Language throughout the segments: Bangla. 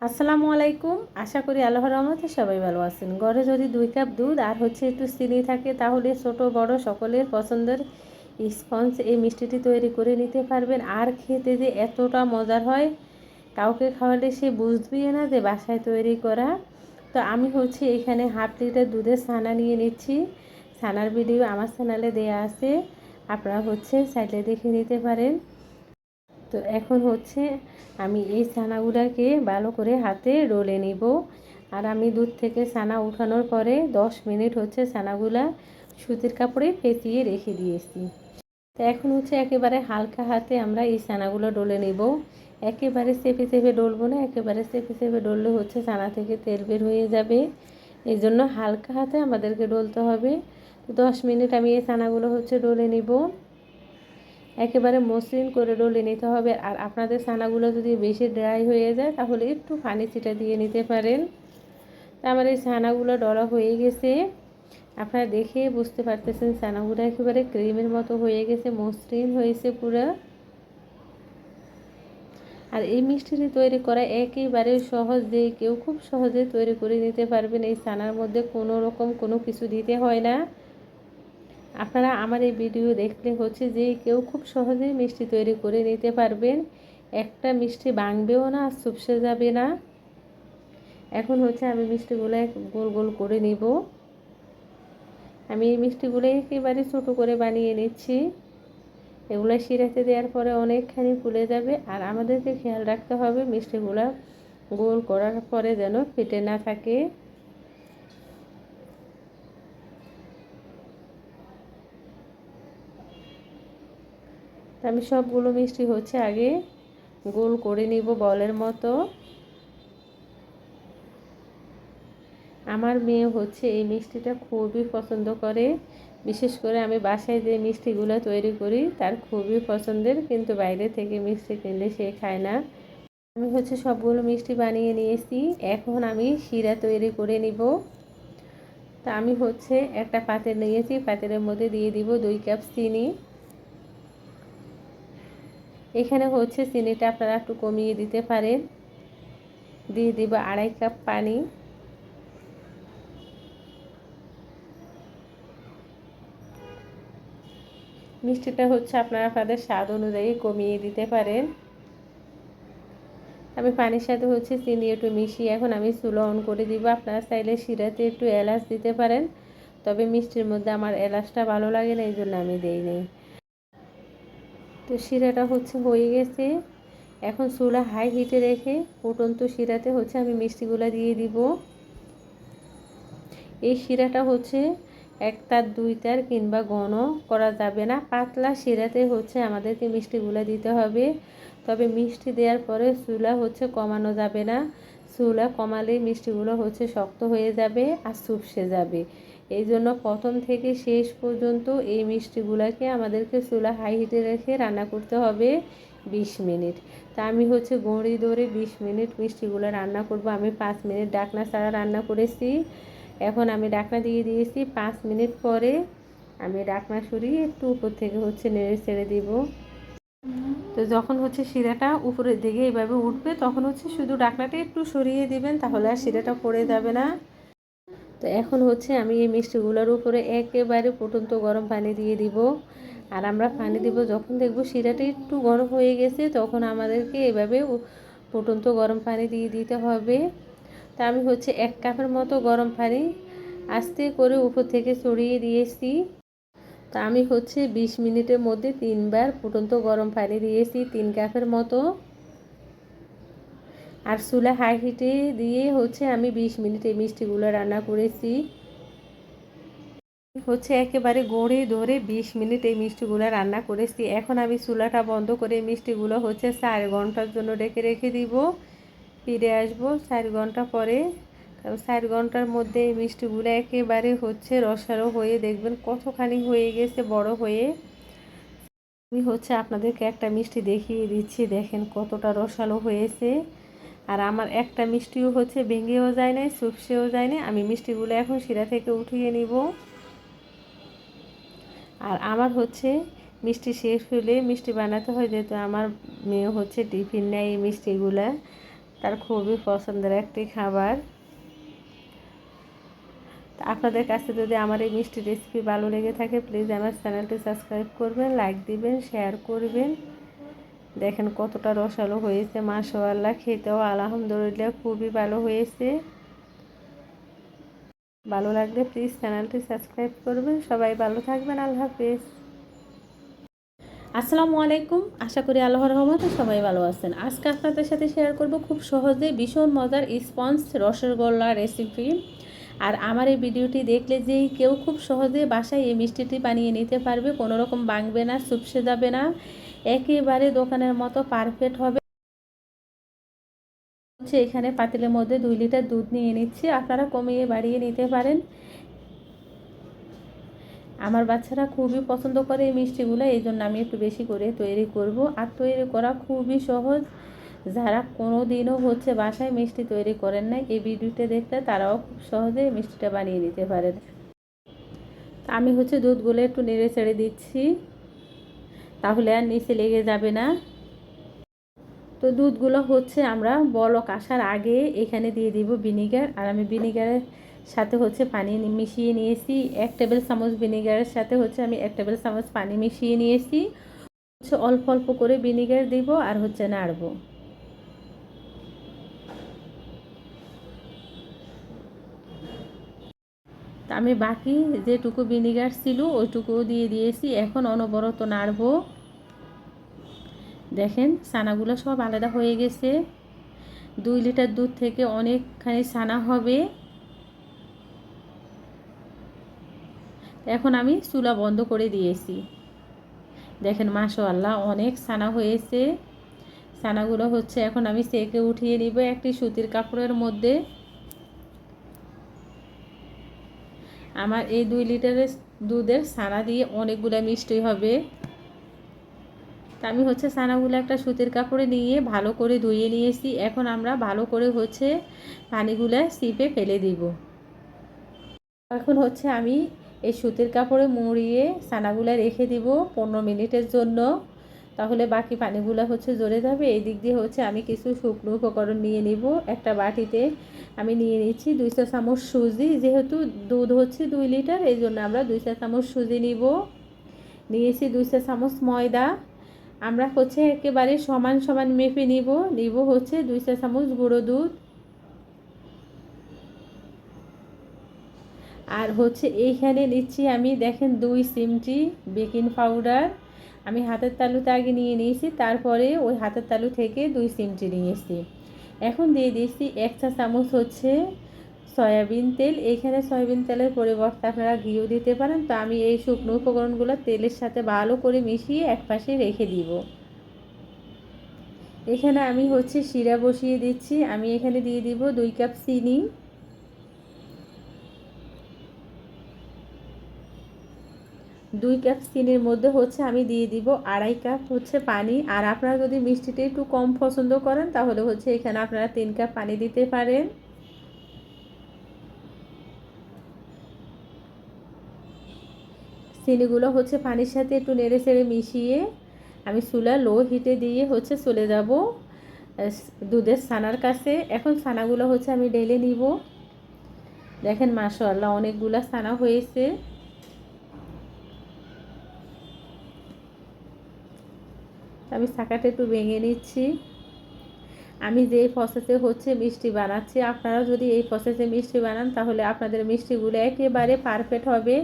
আসসালামু আলাইকুম। আশা করি আল্লাহর রহমতে সবাই ভালো আছেন। ঘরে যদি দুই কাপ দুধ আর হচ্ছে একটু চিনি থাকে, তাহলে ছোট, বড় সকলের পছন্দের স্পঞ্জ এই মিষ্টিটি তৈরি করে নিতে পারবেন। আর খেতে যে এতটা মজার হয়, কাউকে খাওয়ালে সে বুঝবেই না যে বাসায় তৈরি করা। তো আমি হচ্ছে এখানে হাফ লিটার দুধের ছানা নিয়ে নিচ্ছি। ছানার ভিডিও আমার চ্যানেলে দেয়া আছে। আপনারা হচ্ছে সাইডে দেখে নিতে পারেন। তো এখন হচ্ছে আমি এই ছানাগুলাকে ভালো করে হাতে রোলে নিব। আর আমি দুধ থেকে ছানা উঠানোর পরে দশ মিনিট হচ্ছে ছানাগুলা সুতির কাপড়ে পেঁচিয়ে রেখে দিয়েছি। তো এখন হচ্ছে একেবারে হালকা হাতে আমরা এই ছানাগুলো ডলে নেব। একেবারে চেপে চেপে ডলবো না, একেবারে চেপে চেপে ডললে হচ্ছে ছানা থেকে তেল বের হয়ে যাবে। এই জন্য হালকা হাতে আমাদেরকে ডলতে হবে। দশ মিনিট আমি এই ছানাগুলো হচ্ছে ডলে নিব। একেবারে মসৃণ করে ডলে নিতে হবে। আর আপনাদের ছানাগুলো যদি বেশি ড্রাই হয়ে যায়, তাহলে একটু পানি ছিটা দিয়ে নিতে পারেন। আমার এই ছানাগুলো ডলা হয়ে গেছে। আপনারা দেখে বুঝতে পারতেছেন, ছানাগুলো একেবারে ক্রিমের মতো হয়ে গেছে, মসৃণ হয়েছে পুরো। আর এই মিষ্টিটি তৈরি করা একেবারে সহজ, যে কেউ খুব সহজে তৈরি করে নিতে পারবেন। এই ছানার মধ্যে কোনো রকম কোনো কিছু দিতে হয় না। আপনারা আমার এই ভিডিও দেখলে হচ্ছে যে কেউ খুব সহজেই মিষ্টি তৈরি করে নিতে পারবেন। একটা মিষ্টি ভাঙবেও না সুপসে যাবে না। এখন হচ্ছে আমি মিষ্টিগুলো গোল গোল করে নিব। আমি এই মিষ্টিগুলো একেবারে ছোটো করে বানিয়ে নিচ্ছি। এগুলো শিরাতে দেওয়ার পরে অনেকখানি ফুলে যাবে, আর আমাদেরকে খেয়াল রাখতে হবে মিষ্টিগুলো গোল করার পরে যেন ফেটে না থাকে। আমি সবগুলো মিষ্টি হচ্ছে আগে গোল করে নিব বলের মতো। আমার মেয়ে হচ্ছে এই মিষ্টিটা খুবই পছন্দ করে। বিশেষ করে আমি বাসায় যে মিষ্টিগুলো তৈরি করি তার খুবই পছন্দের, কিন্তু বাইরে থেকে মিষ্টি কিনলে সে খায় না। আমি হচ্ছে সবগুলো মিষ্টি বানিয়ে নিয়েছি। এখন আমি শিরা তৈরি করে নিব। তা আমি হচ্ছে একটা পাতের নিয়েছি পাতের মধ্যে দিয়ে দিব দুই কাপ চিনি। এখানে হচ্ছে চিনিটা আপনারা একটু কমিয়ে দিতে পারেন। দিয়ে দিব আড়াই কাপ পানি। মিষ্টিটা হচ্ছে আপনারা আপনাদের স্বাদ অনুযায়ী কমিয়ে দিতে পারেন। আমি পানির সাথে হচ্ছে চিনি একটু মিশিয়ে এখন আমি চুলো অন করে দিব। আপনারা চাইলে শিরাতে একটু এলাচ দিতে পারেন। তবে মিষ্টির মধ্যে আমার এলাচটা ভালো লাগে না, এই জন্য আমি দেই নেই। তো শিরাটা হচ্ছে হয়ে গেছে। এখন চুলা হাই হিটে রেখে ফুটন্ত শিরাতে হচ্ছে আমি মিষ্টিগুলা দিয়ে দিব। এই শিরাটা হচ্ছে এক তার, দুই তার কিংবা ঘন করা যাবে না। পাতলা শিরাতে হচ্ছে আমাদেরকে মিষ্টিগুলো দিতে হবে। তবে মিষ্টি দেওয়ার পরে চুলা হচ্ছে কমানো যাবে না। চুলা কমালেই মিষ্টিগুলো হচ্ছে শক্ত হয়ে যাবে আর চুপসে যাবে। এই জন্য প্রথম থেকে শেষ পর্যন্ত এই মিষ্টিগুলোকে আমাদেরকে চুলা হাই হিটে রেখে রান্না করতে হবে বিশ মিনিট। তা আমি হচ্ছে গড়ি ধরে বিশ মিনিট মিষ্টিগুলো রান্না করব। আমি পাঁচ মিনিট ডাকনা ছাড়া রান্না করেছি। এখন আমি ডাকনা দিয়ে দিয়েছি। পাঁচ মিনিট পরে আমি ডাকনা সরিয়ে একটু উপর থেকে হচ্ছে নেড়ে ছেড়ে দিব। তো যখন হচ্ছে শিরাটা উপরের দিকে এইভাবে উঠবে, তখন হচ্ছে শুধু ডাকনাটা একটু সরিয়ে দিবেন, তাহলে আর শিরাটা পড়ে যাবে না। তো এখন হচ্ছে আমি এই মিষ্টিগুলোর উপরে একেবারে ফুটন্ত গরম পানি দিয়ে দিব। আর আমরা পানি দিব যখন দেখব শিরাটা একটু গরম হয়ে গেছে, তখন আমাদেরকে এভাবে ফুটন্ত গরম পানি দিয়ে দিতে হবে। তা আমি হচ্ছে এক কাপের মতো গরম পানি আস্তে করে উপর থেকে ছড়িয়ে দিয়েছি। তা আমি হচ্ছে বিশ মিনিটের মধ্যে তিনবার ফুটন্ত গরম পানি দিয়েছি, তিন কাপের মতো। আর চুলা হাই হিটে দিয়ে হচ্ছে আমি বিশ মিনিট এই মিষ্টিগুলো রান্না করেছি। হচ্ছে একেবারে গড়ে ধরে বিশ মিনিট এই মিষ্টিগুলো রান্না করেছি। এখন আমি চুলাটা বন্ধ করে মিষ্টিগুলো হচ্ছে চার ঘণ্টার জন্য ডেকে রেখে দিব। ফিরে আসব চার ঘণ্টা পরে। কারণ চার ঘণ্টার মধ্যে এই মিষ্টিগুলো একেবারে হচ্ছে রসালো হয়ে দেখবেন কতখানি হয়ে গেছে বড় হয়ে। আমি হচ্ছে আপনাদেরকে একটা মিষ্টি দেখিয়ে দিচ্ছি, দেখেন কতটা রসালো হয়েছে। আর আমার একটা মিষ্টিও হচ্ছে, ভেঙেও যায় নাই চুপসেও যায় না আমি মিষ্টিগুলো এখন শিরা থেকে উঠিয়ে নিব। আর আমার হচ্ছে মিষ্টি শেষ হলে মিষ্টি বানাতে হয়, যেহেতু আমার মেয়ে হচ্ছে টিফিন নেয় এই মিষ্টিগুলা। তার খুবই পছন্দের একটি খাবার। আপনাদের কাছে যদি আমার এই মিষ্টি রেসিপি ভালো লেগে থাকে প্লিজ আমার চ্যানেলটি সাবস্ক্রাইব করবেন লাইক দিবেন শেয়ার করবেন। দেখেন কতটা রসালো হয়েছে, মাশাআল্লাহ, খেতেও আলহামদুলিল্লাহ খুবই ভালো হয়েছে। ভালো লাগলে প্লিজ চ্যানেলটি সাবস্ক্রাইব করবেন। সবাই ভালো থাকবেন, আল্লাহ হাফেজ। আসসালামু আলাইকুম, আশা করি আল্লাহর রহমতে সবাই ভালো আছেন। আজকে আপনাদের সাথে শেয়ার করব খুব সহজে ভীষণ মজার স্পঞ্জ রসগোল্লা রেসিপি আর আমার এই ভিডিওটি দেখলে যেই কেউ খুব সহজে বাসায় এই মিষ্টিটি বানিয়ে নিতে পারবে কোনো রকম বাংবে না সুপসে যাবে না। একেবারে দোকানের মতো পারফেক্ট হবে। হচ্ছে এখানে পাতিলের মধ্যে দুই লিটার দুধ নিয়ে নিচ্ছি। আপনারা কমিয়ে বাড়িয়ে নিতে পারেন। আমার বাচ্চারা খুবই পছন্দ করে এই মিষ্টিগুলো, এই জন্য আমি একটু বেশি করে তৈরি করব। আর তৈরি করা খুবই সহজ। যারা কোনো দিনও হচ্ছে বাসায় মিষ্টি তৈরি করেন নাই, এই ভিডিওটা দেখতে তারাও খুব সহজে মিষ্টিটা বানিয়ে নিতে পারেন। আমি হচ্ছে দুধগুলো একটু নেড়ে ছেড়ে দিচ্ছি। তাহলে আর নিচে লেগে যাবে না। তো দুধগুলো হচ্ছে আমরা বলক আসার আগে এখানে দিয়ে দিব ভিনিগার। আর আমি ভিনিগারের সাথে হচ্ছে পানি মিশিয়ে নিয়েছি। এক টেবিল চামচ ভিনিগারের সাথে হচ্ছে আমি এক টেবিল চামচ পানি মিশিয়ে নিয়েছি। হচ্ছে অল্প অল্প করে ভিনিগার দিব আর হচ্ছে নাড়বো। আমি বাকি যেটুকু ভিনিগার ছিল, ওইটুকুও দিয়ে দিয়েছি। এখন অনবরত নাড়ব। দেখেন, ছানাগুলো সব আলাদা হয়ে গেছে। দুই লিটার দুধ থেকে অনেকখানি ছানা হবে। এখন আমি চুলা বন্ধ করে দিয়েছি। দেখেন আল্লাহ অনেক ছানা হয়েছে। ছানাগুলো হচ্ছে, এখন আমি সেকে উঠিয়ে নিব একটি সুতির কাপড়ের মধ্যে। আমার এই দুই লিটারের দুধের ছানা দিয়ে অনেকগুলো মিষ্টি হবে। তা আমি হচ্ছে ছানাগুলো একটা সুতির কাপড়ে নিয়ে ভালো করে ধুয়ে নিয়েছি। এখন আমরা ভালো করে হচ্ছে পানিগুলো সিপে ফেলে দিব। এখন হচ্ছে আমি এই সুতির কাপড়ে মুড়িয়ে ছানাগুলো রেখে দিব পনেরো মিনিটের জন্য। তাহলে বাকি পানিগুলো হচ্ছে জড়ে যাবে। এই দিক দিয়ে হচ্ছে আমি কিছু শুকনো উপকরণ নিয়ে নিব। একটা বাটিতে আমি নিয়ে নিচ্ছি দুইশো চামচ সুজি। যেহেতু দুধ হচ্ছে দুই লিটার, এই জন্য আমরা দুইশো চামচ সুজি নিব। নিয়েছি দুইশো চামচ ময়দা। আমরা হচ্ছে একেবারে সমান সমান মেপে নিব। নিব হচ্ছে দুইশো চামচ গুঁড়ো দুধ। আর হচ্ছে এইখানে নিচ্ছি আমি দেখেন দুই সিমটি বেকিং পাউডার। আমি হাতের তালুতে আগে নিয়ে নিয়েছি, তারপরে ওই হাতের তালু থেকে দুই সিমটি নিয়েছি। এখন দিয়ে দিয়েছি এক চা চামচ হচ্ছে সয়াবিন তেল। এইখানে সয়াবিন তেলের পরিবর্তে আপনারা ঘিও দিতে পারেন। তো আমি এই শুকনো উপকরণগুলো তেলের সাথে ভালো করে মিশিয়ে এক পাশে রেখে দিব। এখানে আমি হচ্ছে শিরা বসিয়ে দিচ্ছি। আমি এখানে দিয়ে দিব দুই কাপ চিনি। দুই কাপ চিনির মধ্যে হচ্ছে আমি দিয়ে দিব আড়াই কাপ হচ্ছে পানি। আর আপনারা যদি মিষ্টিটা একটু কম পছন্দ করেন, তাহলে হচ্ছে এখানে আপনারা তিন কাপ পানি দিতে পারেন। চিনিগুলো হচ্ছে পানির সাথে একটু নেড়ে চেড়ে মিশিয়ে আমি চুলা লো হিটে দিয়ে হচ্ছে চলে যাব দুধের ছানার কাছে। এখন ছানাগুলো হচ্ছে আমি ঢেলে নিব। দেখেন মাশাল্লাহ অনেকগুলো ছানা হয়েছে। আমি শাকাটা একটু ভেঙে নিচ্ছি। আমি যে প্রসেসে হচ্ছে মিষ্টি বানাচ্ছি আপনারা যদি এই প্রসেসে মিষ্টি বানান, তাহলে আপনাদের মিষ্টিগুলো একেবারে পারফেক্ট হবে।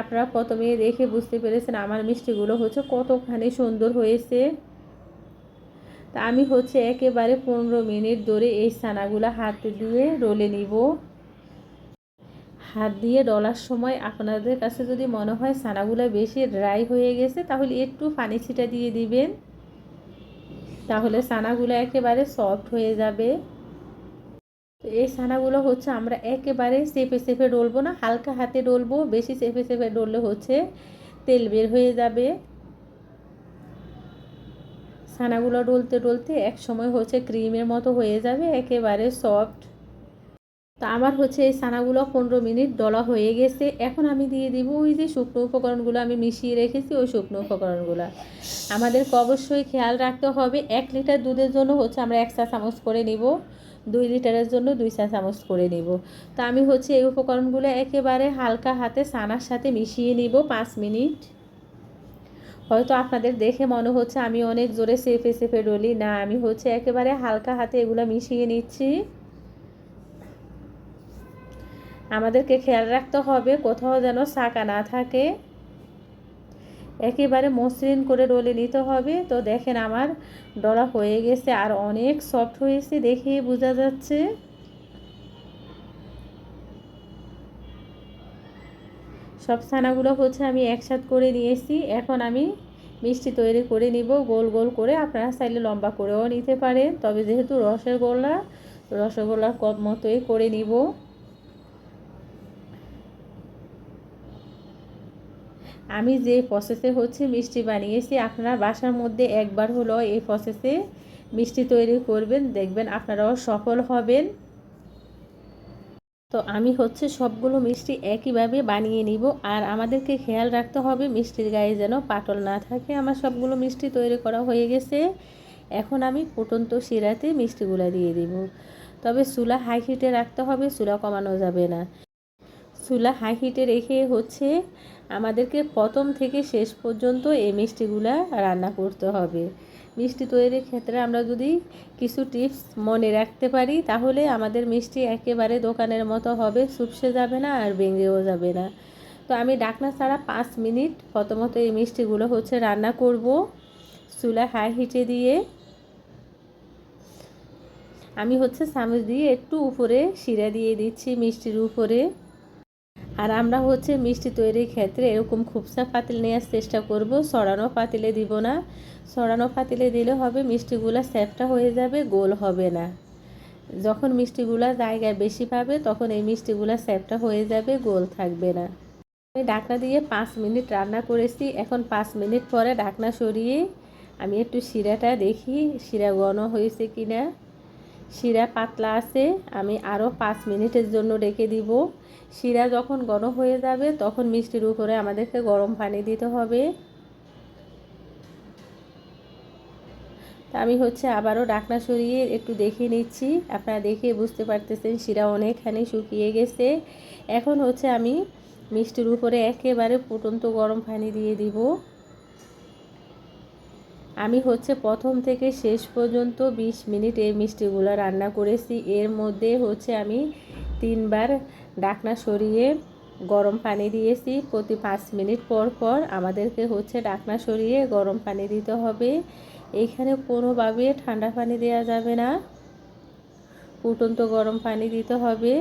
আপনারা প্রথমে দেখে বুঝতে পেরেছেন আমার মিষ্টিগুলো হচ্ছে কতখানি সুন্দর হয়েছে। তা আমি হচ্ছে একেবারে পনেরো মিনিট ধরে এই ছানাগুলো হাত দিয়ে রোলে নিব। হাত দিয়ে ডলার সময় আপনাদের কাছে যদি মনে হয় ছানাগুলো বেশি ড্রাই হয়ে গেছে, তাহলে একটু পানি ছিটা দিয়ে দিবেন। তাহলে সানাগুলো একেবারে সফট হয়ে যাবে। এই ছানাগুলো হচ্ছে আমরা একেবারে চেপে চেপে ডলবো না, হালকা হাতে ডলবো, বেশি চেপে চেপে ডললে হচ্ছে তেল বের হয়ে যাবে। ছানাগুলো ডলতে ডলতে এক সময় হচ্ছে ক্রিমের মতো হয়ে যাবে, একেবারে সফট তো আমার হচ্ছে এই ছানাগুলো পনেরো মিনিট ডলা হয়ে গেছে। এখন আমি দিয়ে দিব ওই যে শুকনো উপকরণগুলো আমি মিশিয়ে রেখেছি, ওই শুকনো উপকরণগুলো। আমাদেরকে অবশ্যই খেয়াল রাখতে হবে, এক লিটার দুধের জন্য হচ্ছে আমরা এক চা চামচ করে নিব, দুই লিটারের জন্য দুই চা চামচ করে নিব। তো আমি হচ্ছে এই উপকরণগুলো একেবারে হালকা হাতে ছানার সাথে মিশিয়ে নিব পাঁচ মিনিট। হয়তো আপনাদের দেখে মনে হচ্ছে আমি অনেক জোরে সেফে সেফে ডলি, না, আমি হচ্ছে একেবারে হালকা হাতে এগুলো মিশিয়ে নিচ্ছি। আমাদেরকে খেয়াল রাখতে হবে কোথাও যেন শাঁকা না থাকে। একেবারে মসৃণ করে রোলে নিতে হবে। তো দেখেন আমার ডলা হয়ে গেছে আর অনেক সফট হয়েছে দেখে বোঝা যাচ্ছে। সব ছানাগুলো হচ্ছে আমি একসাথ করে নিয়েছি। এখন আমি মিষ্টি তৈরি করে নিব। গোল গোল করে আপনারা চাইলে লম্বা করেও নিতে পারেন। তবে যেহেতু রসগোল্লা, রসগোল্লার কম মতোই করে নিব। আমি যে প্রসেসে হচ্ছে মিষ্টি বানিয়েছি, আপনারা বাসার মধ্যে একবার হলো এই প্রসেসে মিষ্টি তৈরি করবেন, দেখবেন আপনারাও সফল হবেন। তো আমি হচ্ছে সবগুলো মিষ্টি একইভাবে বানিয়ে নিব, আর আমাদেরকে খেয়াল রাখতে হবে মিষ্টির গায়ে যেন পাটল না থাকে। আমার সবগুলো মিষ্টি তৈরি করা হয়ে গেছে। এখন আমি ফুটন্ত শিরাতে মিষ্টিগুলো দিয়ে দিব। তবে চুলা হাই হিটে রাখতে হবে, চুলা কমানো যাবে না। চুলা হাই হিটে রেখে হচ্ছে আমাদেরকে প্রথম থেকে শেষ পর্যন্ত এই মিষ্টিগুলা রান্না করতে হবে। মিষ্টি তৈরির ক্ষেত্রে আমরা যদি কিছু টিপস মনে রাখতে পারি, তাহলে আমাদের মিষ্টি একেবারে দোকানের মতো হবে, সুপসে যাবে না আর ভেঙেও যাবে না। তো আমি ডাকনা ছাড়া পাঁচ মিনিট প্রথমত এই মিষ্টিগুলো হচ্ছে রান্না করব। চুলা হাই হিটে দিয়ে আমি হচ্ছে চামচ দিয়ে একটু উপরে শিরা দিয়ে দিচ্ছি মিষ্টির উপরে। আর আমরা হচ্ছে মিষ্টি তৈরির ক্ষেত্রে এরকম খুবসা পাতিল নেওয়ার চেষ্টা করব। সরানো পাতিলে দিব না। সরানো পাতিলে দিলে হবে মিষ্টিগুলো স্যাপটা হয়ে যাবে, গোল হবে না। যখন মিষ্টিগুলা জায়গায় বেশি পাবে, তখন এই মিষ্টিগুলা স্যাপটা হয়ে যাবে, গোল থাকবে না। আমি ঢাকনা দিয়ে পাঁচ মিনিট রান্না করেছি। এখন পাঁচ মিনিট পরে ঢাকনা সরিয়ে আমি একটু শিরাটা দেখি, শিরা ঘন হয়েছে কি না শিরা পাতলা আছে, আমি আরও পাঁচ মিনিটের জন্য রেখে দিব। শিরা যখন গরম হয়ে যাবে, তখন মিষ্টির উপরে আমাদেরকে গরম পানি দিতে হবে। আমি হচ্ছে আবারও ডাকনা সরিয়ে একটু দেখে নিচ্ছি। আপনারা দেখে বুঝতে পারতেছেন শিরা অনেকখানি শুকিয়ে গেছে। এখন হচ্ছে আমি মিষ্টির উপরে একেবারে ফুটন্ত গরম পানি দিয়ে দিব। আমি হচ্ছে প্রথম থেকে শেষ পর্যন্ত ২০ মিনিট এই মিষ্টিগুলো রান্না করেছি। এর মধ্যে হচ্ছে আমি তিনবার ডাকনা সরিয়ে গরম পানি দিয়েছি। প্রতি পাঁচ মিনিট পর পর আমাদেরকে হচ্ছে ডাকনা সরিয়ে গরম পানি দিতে হবে। এখানে কোনোভাবে ঠান্ডা পানি দেওয়া যাবে না। ফুটন্ত গরম পানি দিতে হবে।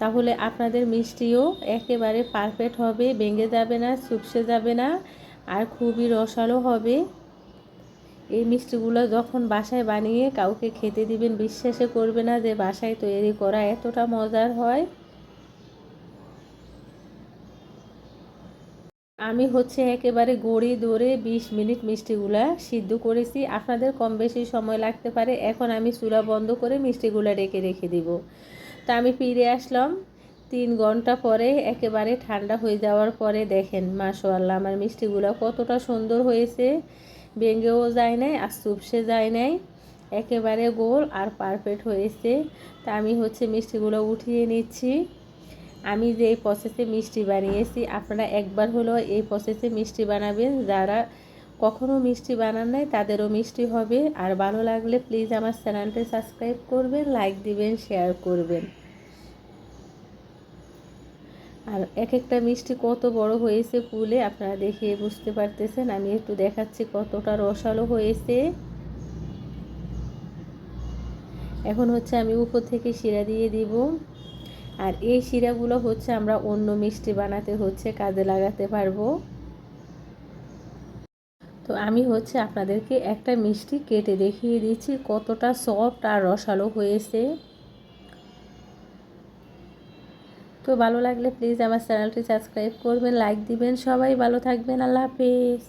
তাহলে আপনাদের মিষ্টিও একেবারে পারফেক্ট হবে, ভেঙে যাবে না, চুপসে যাবে না আর খুবই রসালো হবে। এই মিষ্টিগুলো যখন বাসায় বানিয়ে কাউকে খেতে দিবেন বিশ্বাসে করবে না যে বাসায় তৈরি করা এতটা মজার হয়। আমি হচ্ছে একেবারে গড়ি দৌড়ে বিশ মিনিট মিষ্টিগুলা সিদ্ধ করেছি। আপনাদের কম বেশি সময় লাগতে পারে। এখন আমি চুলা বন্ধ করে মিষ্টিগুলা রেখে রেখে দিব। তা আমি ফিরে আসলাম। তিন ঘণ্টা পরে একেবারে ঠান্ডা হয়ে যাওয়ার পরে দেখেন মাশাল্লাহ আমার মিষ্টিগুলো কতটা সুন্দর হয়েছে। ভেঙেও যায় নাই, আর চুপসে যায় নাই। একেবারে গোল আর পারফেক্ট হয়েছে। তা আমি হচ্ছে মিষ্টিগুলো উঠিয়ে নিচ্ছি। আমি যে এই প্রসেসে মিষ্টি বানিয়েছি, আপনারা একবার হলো এই প্রসেসে মিষ্টি বানাবেন। যারা কখনও মিষ্টি বানান নাই, তাদেরও মিষ্টি হবে। আর ভালো লাগলে প্লিজ আমার চ্যানেলটি সাবস্ক্রাইব করবেন লাইক দিবেন শেয়ার করবেন। আর এক একটা মিষ্টি কত বড় হয়েছে ফুলে আপনারা দেখে বুঝতে পারতেছেন। আমি একটু দেখাচ্ছি কতটা রসালো হয়েছে। এখন হচ্ছে আমি উপর থেকে শিরা দিয়ে দিব। আর এই শিরাগুলো হচ্ছে আমরা অন্য মিষ্টি বানাতে হচ্ছে, কাজে লাগাতে পারব। তো আমি হচ্ছে আপনাদেরকে একটা মিষ্টি কেটে দেখিয়ে দিচ্ছি, কতটা সফট আর রসালো হয়েছে। তো ভালো লাগলে প্লিজ আমার চ্যানেলটি সাবস্ক্রাইব করবেন লাইক দিবেন, সবাই ভালো থাকবেন, আল্লাহ হাফেজ।